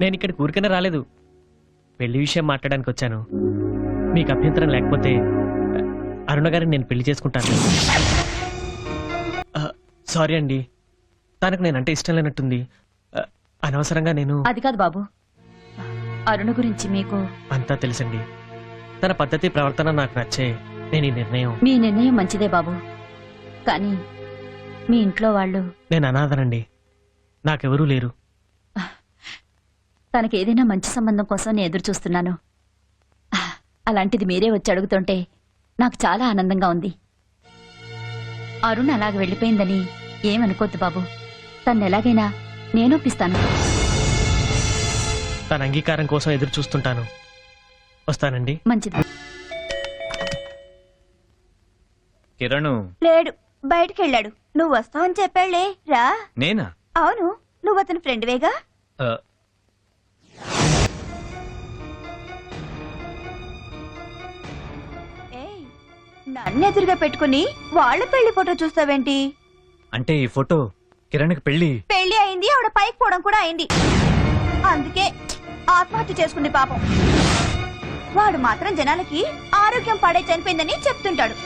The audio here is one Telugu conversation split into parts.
నేను ఇక్కడికి ఊరికనే రాలేదు. పెళ్ళి విషయం మాట్లాడడానికి వచ్చాను. మీకు అభ్యంతరం లేకపోతే అరుణ గారిని నేను పెళ్ళి చేసుకుంటాను. సారీ అండి. తనకు నేనంటే ఇష్టం లేనట్టుంది. అనవసరంగా నేను అది కాదు బాబు. అరుణ గురించి మీకు అంతా తెలుసండి. తన పద్ధతి ప్రవర్తన నాకు నచ్చే నేను ఈ నిర్ణయం. మీ నిర్ణయం మంచిదే బాబు. కానీ మీ ఇంట్లో వాళ్ళు నేను అనాథనండి. నాకెవరూ లేరు. తనకి ఏదైనా మంచి సంబంధం కోసం నేను ఎదురు చూస్తున్నాను అలాంటిది మీరే వచ్చి అడుగుతుంటే నాకు చాలా ఆనందంగా ఉంది. అరుణ్ అలాగ వెళ్ళిపోయిందని ఏమనుకోద్దు బాబు. తను ఎలాగైనా నేను ఒప్పిస్తాను. తన అంగీకారం కోసం ఎదురు చూస్తుంటాను వస్తానండి. మంచిది. కిరణ్. లేడు. బయటికి వెళ్ళాడు నువ్వు వస్తావని చెప్పాళ్ళే రా. నేనా? అవును. నువ్వు అతని ఫ్రెండ్వేగా నన్ను ఎదురుగా పెట్టుకుని వాళ్ళ పెళ్ళి ఫోటో చూస్తావేంటి? అంటే ఈ ఫోటో కిరణ్కి పెళ్ళి పెళ్ళి అయింది ఆవిడ పైకి పోవడం కూడా అయింది. అందుకే ఆత్మహత్య చేసుకుంది పాపం. వాడు మాత్రం జనాలకి ఆరోగ్యం పాడే చనిపోయిందని చెప్తుంటాడు.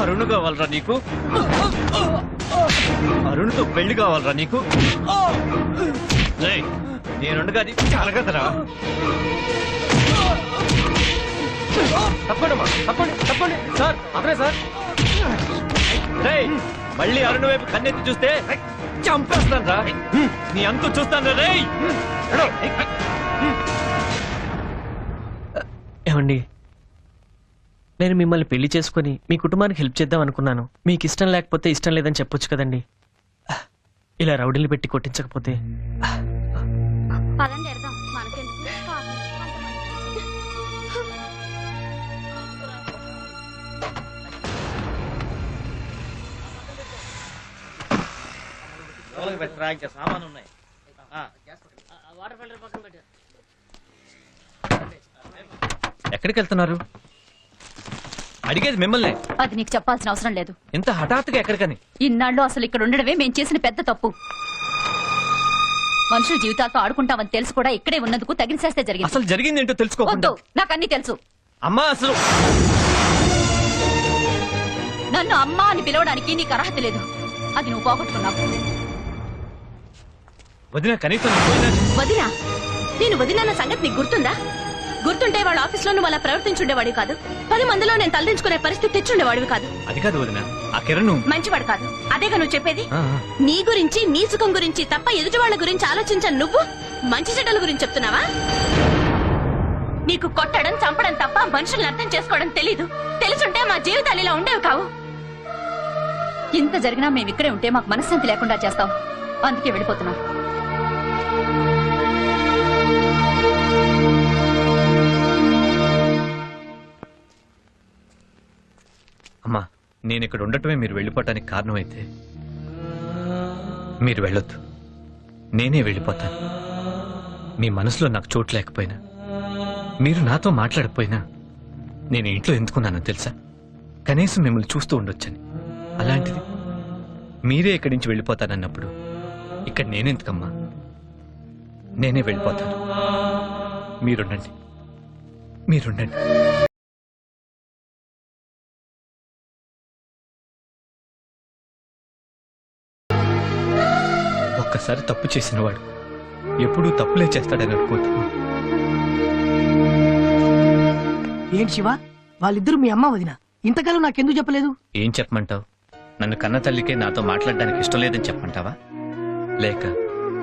అరుణ్ కావాలరా నీకు? అరుణ్తో పెళ్ళి కావాలరా నీకు? నేనుండగా అది చాలా కదరా. తప్పండి తప్పండి తప్పండి సార్ అక్కడే సార్. రే మళ్ళీ అరుణ్ వైపు కన్నెత్తి చూస్తే చంపేస్తాను రా. నీ అంతు చూస్తాను ఏమండి? నేను మిమ్మల్ని పెళ్ళి చేసుకుని మీ కుటుంబానికి హెల్ప్ చేద్దాం అనుకున్నాను. మీకు ఇష్టం లేకపోతే ఇష్టం లేదని చెప్పొచ్చు కదండి. ఇలా రౌడీలు పెట్టి కొట్టించకపోతే? ఎడదాం ఎక్కడికి వెళ్తున్నారు? అడిగేది మిమ్మల్ని. అది నీకు చెప్పాల్సిన అవసరం లేదు. ఇంత హఠాత్తుగా ఎక్కడికని? ఇన్నాళ్ళు అసలు ఇక్కడ ఉండడమే మేం చేసిన పెద్ద తప్పు. మనుషుల జీవితాలతో ఆడుకుంటామని తెలుసు కూడా ఇక్కడే ఉన్నందుకు తగిన చేస్తే జరిగింది. అసలు జరిగింది ఏంటో తెలుసుకోకుండా. వద్దు నాకు అన్ని తెలుసు. అమ్మా అసలు. నన్ను అమ్మా అని పిలవడానికి నీకు అర్హత లేదు. అది నువ్వు పోగొట్టుకున్నావు. వదిన కనీసం వదినా నేను వదినన్న సంగతి నీకు గుర్తుందా? గుర్తుంటే వాళ్ళ ఆఫీస్లో నువ్వు అలా ప్రవర్తించుండేవాడివి కాదు. పది మందిలో నేను తలదించుకునే పరిస్థితి తెచ్చుండేవాడివి కాదు. అది కాదు వదిన. ఆ కిరణ్ మంచివాడు కాదు. అదేగా నువ్వు చెప్పేది? నీ గురించి నీ సుఖం గురించి తప్ప ఎదుటి వాళ్ళ గురించి ఆలోచించను నువ్వు? మంచి చెడ్డల గురించి చెప్తున్నావా? నీకు కొట్టడం చంపడం తప్ప మనుషుల్ని అర్థం చేసుకోవడం తెలీదు. తెలుసుంటే మా జీవితాలు ఇలా ఉండేవి కావు. ఇంత జరిగినా మేము ఇక్కడే ఉంటే మాకు మనశ్శాంతి లేకుండా చేస్తావు అందుకే వెళ్ళిపోతున్నాం. అమ్మా నేను ఇక్కడ ఉండటమే మీరు వెళ్ళిపోవటానికి కారణమైతే మీరు వెళ్ళొద్దు. నేనే వెళ్ళిపోతాను. మీ మనసులో నాకు చోటు లేకపోయినా మీరు నాతో మాట్లాడకపోయినా నేను ఇంట్లో ఎందుకున్నానో తెలుసా? కనీసం మిమ్మల్ని చూస్తూ ఉండొచ్చని. అలాంటిది మీరే ఇక్కడి నుంచి వెళ్ళిపోతానన్నప్పుడు ఇక్కడ నేనెందుకమ్మా? నేనే వెళ్ళిపోతాను. మీరుండండి. మీరుండండి. ఒక్కసారి తప్పు చేసినవాడు. ఎప్పుడూ తప్పులే చేస్తాడని అనుకోద్దు ఏంటి శివ? వాళ్ళిద్దరు మీ అమ్మ వదిన? ఇంతకాలం నాకెందుకు చెప్పలేదు? ఏం చెప్పమంటావు? నన్ను కన్న తల్లికే నాతో మాట్లాడడానికి ఇష్టం లేదని చెప్పమంటావా? లేక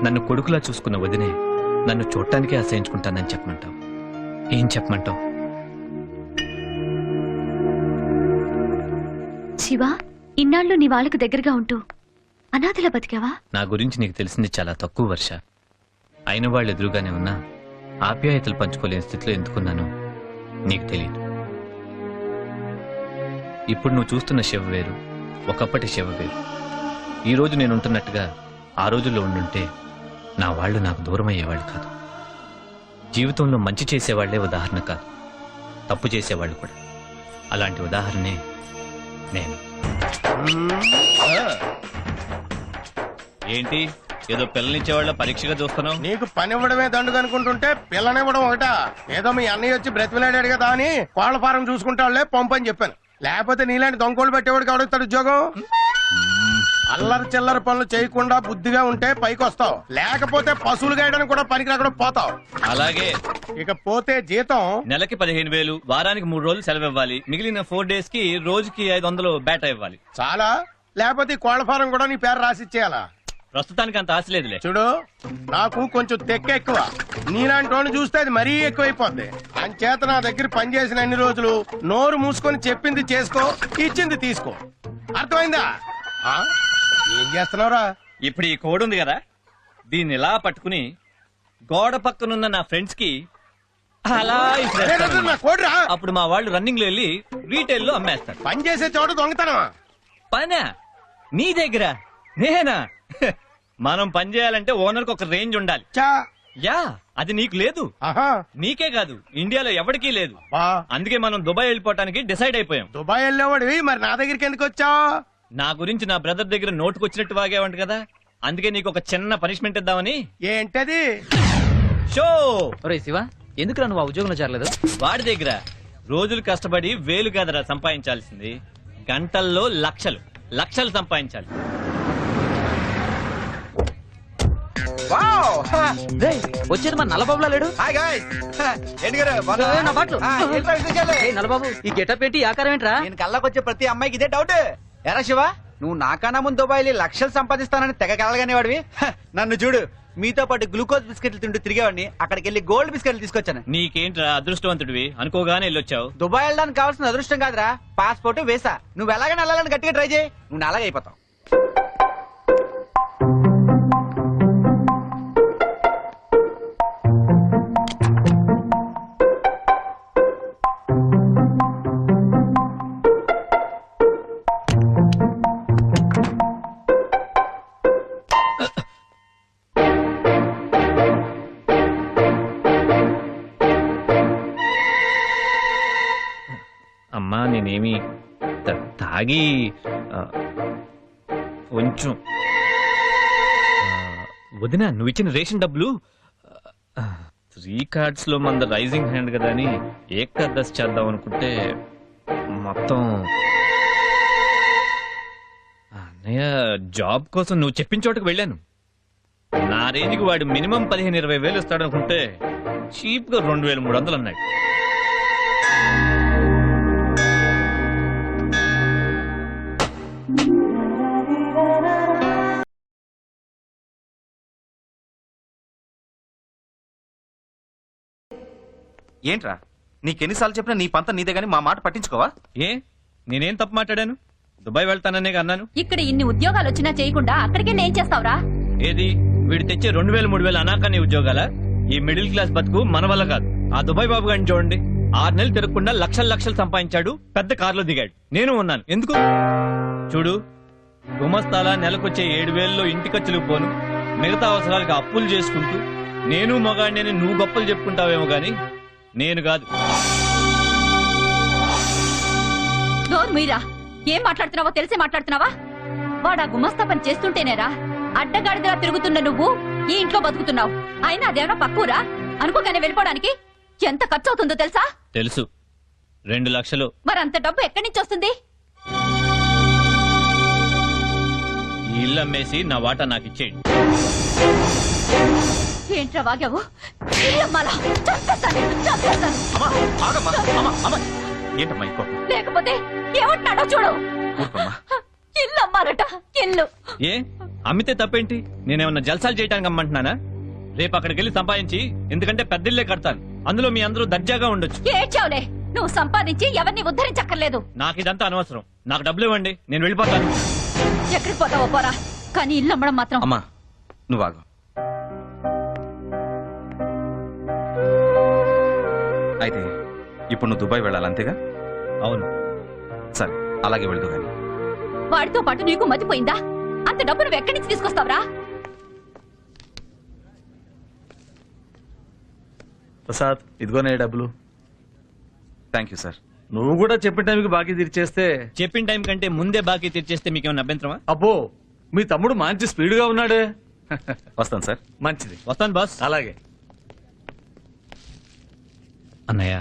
నన్ను కొడుకులా చూసుకున్న వదినే నన్ను చూడటానికే అసహించుకుంటానని చెప్పమంటావు? ఏం చెప్పమంటావు? శివ ఇన్నాళ్ళు నీ వాళ్ళకు దగ్గరగా ఉంటూ అనాథలా బతికావా? నా గురించి నీకు తెలిసింది చాలా తక్కువ వర్ష. అయిన వాళ్ళు ఎదురుగానే ఉన్నా ఆప్యాయతలు పంచుకోలేని స్థితిలో ఎందుకున్నానో నీకు తెలియదు. ఇప్పుడు నువ్వు చూస్తున్న శివ వేరు ఒకప్పటి శివ వేరు. ఈ రోజు నేను ఉంటున్నట్టుగా ఆ రోజుల్లో ఉండుంటే నా వాళ్ళు నాకు దూరం అయ్యేవాళ్ళు కాదు. జీవితంలో మంచి చేసేవాళ్ళే ఉదాహరణ కాదు. తప్పు చేసేవాళ్ళు కూడా. అలాంటి ఉదాహరణే నేను. ఆ. ఏంటి? ఏదో పిల్లనిచ్చేవాళ్ళ పరీక్షగా చూస్తున్నావు? నీకు పని ఇవ్వడమే దండుగా అనుకుంటుంటే పిల్లనివ్వడం ఒకట. ఏదో మీ అన్నయ్య వచ్చి బ్రతిమిలాడాడు కదా అని కోళ్ళ ఫారం చూసుకుంటాడులే పంపని చెప్పాను. లేకపోతే నీలాంటి దొంగోళ్ళు పెట్టేవాడికి ఎవడెత్తాడు ఉద్యోగం? అల్లరి చిల్లర పనులు చేయకుండా బుద్ధిగా ఉంటే పైకి వస్తావు లేకపోతే పశువులు గాయడానికి కూడా పనికి రాకుండా పోతావు. అలాగే. ఇక పోతే జీతం? నెలకి పదిహేను వేలు వారానికి మూడు రోజులు సెలవు ఇవ్వాలి. మిగిలిన ఫోర్ డేస్కి రోజుకి ఐదు వందలు బేటా ఇవ్వాలి. చాలా. లేకపోతే కోళ్ళ ఫారం కూడా నీ పేరు రాసిచ్చేయాలా ప్రస్తుతానికి అంత ఆశ లేదులే. చూడు నాకు కొంచెం తెక్క ఎక్కువ. నీలాంటి వాడిని చూస్తే అది మరీ ఎక్కువైపోద్ది. అంచేత నా దగ్గర పనిచేసిన అన్ని రోజులు నోరు మూసుకొని చెప్పింది చేసుకో ఇచ్చింది తీసుకో. అర్థమైందా? ఆ? ఏం చేస్తున్నావురా? ఇప్పుడు ఈ కోడ్ ఉంది కదా? దీన్ని ఇలా పట్టుకుని గోడ పక్కనున్న నా ఫ్రెండ్స్కి అలా ఇసిరేస్తాను. అరే, నా కోడిరా? అప్పుడు మా వాళ్ళు రన్నింగ్లో వెళ్ళి రీటైల్లో అమ్మేస్తారు. పని చేసే చోట దొంగతనమా? పనా? నీ దగ్గర? నేనా? మనం పని చేయాలంటే ఓనర్ ఒక రేంజ్ ఉండాలి. చా. యా అది నీకు లేదు. ఆహా. నీకే కాదు ఇండియాలో ఎవరికీ లేదు. బా అందుకే మనం దుబాయ్ వెళ్ళిపోవటానికి డిసైడ్ అయిపోయాం. దుబాయ్ వెళ్ళేవాడివి మరి నా దగ్గరికి ఎందుకు వచ్చావు? నా గురించి నా బ్రదర్ దగ్గర నోటుకొచ్చినట్టు వాగేవంట కదా. అందుకే నీకు ఒక చిన్న పనిష్మెంట్ ఇద్దామని. ఏంటది? షో! ఒరే శివ ఎందుకు నువ్వు ఆ ఉద్యోగంలో చేరలేదు? వాడి దగ్గర రోజులు కష్టపడి వేలు కదరా సంపాదించాల్సింది. గంటల్లో లక్షలు లక్షలు సంపాదించాలి. వచ్చేది మన నల్లబాబులా లేడు? ఏ, నా బాట్లు ఏ, నల్లబాబు ఈ గెటప్ ఏంటి? ఈ ఆకారం ఏంట్రా? నేను కళ్ళకొచ్చే ప్రతి అమ్మాయికి ఇదే డౌట్ ఎరా శివ నువ్వు నాకన్నా ముందు దుబాయ్ వెళ్ళి లక్షలు సంపాదిస్తానని తెగ కలగానే వాడివి. నన్ను చూడు. మీతో పాటు గ్లూకోజ్ బిస్కెట్లు తింటూ తిరిగేవాడిని. అక్కడికి వెళ్ళి గోల్డ్ బిస్కెట్లు తీసుకొచ్చాను. నీకేంట్రా అదృష్టవంతుడివి? అనుకోగానే వెళ్ళొచ్చావు. దుబాయ్ వెళ్ళడానికి కావాల్సిన అదృష్టం కాదురా. పాస్పోర్ట్ వేసా. నువ్వు ఎలాగైనా వెళ్ళాలని గట్టిగా ట్రై చేయి. నువ్వు అలాగే అయిపోతావు. అమ్మా నేనేమి తాగి కొంచెం వదిన వదినా నువ్వు ఇచ్చిన రేషన్ డబ్బులు? త్రీ కార్డ్స్లో మన రైజింగ్ హ్యాండ్ కదా అని ఏకాదశి చేద్దాం అనుకుంటే మొత్తం అన్నయ్య జాబ్ కోసం నువ్వు చెప్పిన చోటుకు వెళ్ళాను. నా రేంజ్కి వాడు మినిమం పదిహేను ఇరవై వేలు ఇస్తాడు అనుకుంటే చీప్గా రెండు వేల మూడు వందలు అన్నాడు. ఏంట్రా? నీకెన్నిసార్లు చెప్పినా నీ పంత నీదే గాని మా మాట పట్టించుకోవా? ఏ? నేనేం తప్పు మాట్లాడాను? దుబాయ్ వెళ్తాననే అన్నాను. ఇక్కడ ఇన్ని ఉద్యోగాలు వచ్చినా చేయకుండా అక్కడికి ఏం చేస్తావురా? ఏది? వీడు తెచ్చే రెండు వేలు మూడు వేలు అనాకాని ఉద్యోగాల? ఈ మిడిల్ క్లాస్ బతుకు మన వల్ల కాదు. ఆ దుబాయ్ బాబు గారిని చూడండి. ఆరు నెలలు తిరగకుండా లక్షలు లక్షలు సంపాదించాడు. పెద్ద కారులో దిగాడు. నేను ఉన్నాను. ఎందుకు? చూడు గుమస్తాల నెలకొచ్చే ఏడు వేలలో ఇంటి ఖర్చులు పోను. మిగతా అవసరాలకు అప్పులు చేసుకుంటూ. నేను మగాడిని నువ్వు గొప్పలు చెప్పుకుంటావేమో గాని నేను కాదు. మీరా? ఏం మాట్లాడుతున్నావో తెలిసి మాట్లాడుతున్నావా? వాడా గుమస్తా పని చేస్తుంటేనేరా అడ్డగాడిదలా తిరుగుతున్న నువ్వు ఈ ఇంట్లో బతుకుతున్నావు. అయినా అదేమన్నా పక్కురా? అనుకోగానే వెళ్ళిపోవడానికి ఎంత ఖర్చు అవుతుందో తెలుసా? తెలుసు. రెండు లక్షలు. మరి అంత డబ్బు ఎక్కడి నుంచి వస్తుంది? ఈ ఇల్లు అమ్మేసి నా వాటా నాకు ఇచ్చేయండి ఏంట్రా వాగావు? ఇల్లమ్మాలా? చంపేస్తాను, చంపేస్తాను. అమ్మా ఆగమ్మా అమ్మా అమ్మా. ఏంటమ్మా ఈ కోపం? లేకపోతే ఏమంటున్నాడో చూడు. ఊరుకోమ్మా ఇల్లు అమ్మాలట ఇల్లు. ఏ? అమ్మితే తప్పేంటి? నేనేమన్నా జల్సాలు చేయడానికి అమ్మంటున్నానా? రేపు అక్కడికి వెళ్ళి సంపాదించి ఎందుకంటే పెద్దిల్లే కడతాను. అందులో మీ అందరూ దర్జాగా ఉండొచ్చు. ఏడ్చావులే. నువ్వు సంపాదించి ఎవరిని ఉద్ధరించక్కర్లేదు. నాకు ఇదంతా అనవసరం. నాకు డబ్బులు ఇవ్వండి. నేను వెళ్ళిపోతాను. ఎక్కడికి పోతావో పోరా. కానీ ఇల్లు అమ్మడం మాత్రం. అమ్మా నువ్వు ఆగు. ఇప్పుడు నువ్వు దుబాయ్ వెళ్ళాలి అంతేగా? అవును. సరే అలాగే వెళ్దు కానీ వాడితో పాటు నీకు మతిపోయిందా అంత డబ్బు నువ్వు ఎక్కడి నుంచి తీసుకొస్తావురా? ప్రసాద్ ఇదిగోనే డబ్బులు. థ్యాంక్ యూ సార్ నువ్వు కూడా చెప్పిన టైంకి బాకీ తీర్చేస్తే చెప్పిన టైం కంటే ముందే బాకీ తీర్చేస్తే మీకేమైనా అభ్యంతరమా? అబ్బో మీ తమ్ముడు మంచి స్పీడ్గా ఉన్నాడే. వస్తాను సార్ మంచిది. వస్తాను బాస్. అలాగే. అన్నయ్య